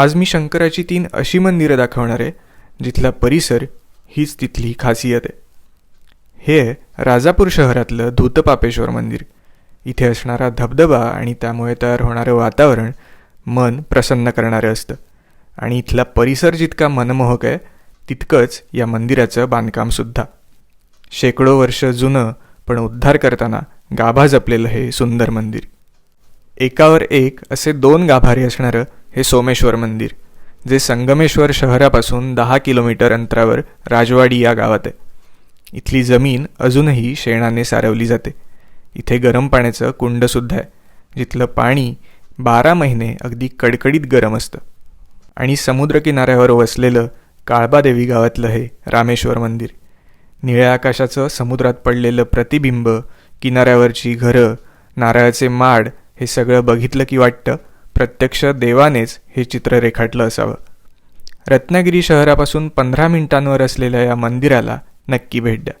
आज मी शंकराची तीन अशी मंदिरं दाखवणार आहे जिथला परिसर हीच तिथली खासियत आहे. हे आहे राजापूर शहरातलं धूतपापेश्वर मंदिर. इथे असणारा धबधबा आणि त्यामुळे तयार होणारं वातावरण मन प्रसन्न करणारं असतं. आणि इथला परिसर जितका मनमोहक आहे तितकंच या मंदिराचं बांधकामसुद्धा शेकडो वर्ष जुनं पण उद्धार करताना गाभा जपलेलं हे सुंदर मंदिर. एकावर एक असे दोन गाभारे असणारं हे सोमेश्वर मंदिर जे संगमेश्वर शहरापासून दहा किलोमीटर अंतरावर राजवाडी या गावात आहे. इथली जमीन अजूनही शेणाने सारवली जाते. इथे गरम पाण्याचं कुंडसुद्धा आहे जिथलं पाणी बारा महिने अगदी कडकडीत गरम असतं. आणि समुद्रकिनाऱ्यावर वसलेलं काळबादेवी गावातलं हे रामेश्वर मंदिर निळ्या आकाशाचं समुद्रात पडलेलं प्रतिबिंब किनाऱ्यावरची घरं नारळाचे माड हे सगळं बघितलं की वाटतं प्रत्यक्ष देवानेच हे चित्र रेखाटलं असावं. रत्नागिरी शहरापासून पंधरा मिनिटांवर असलेल्या या मंदिराला नक्की भेट द्या.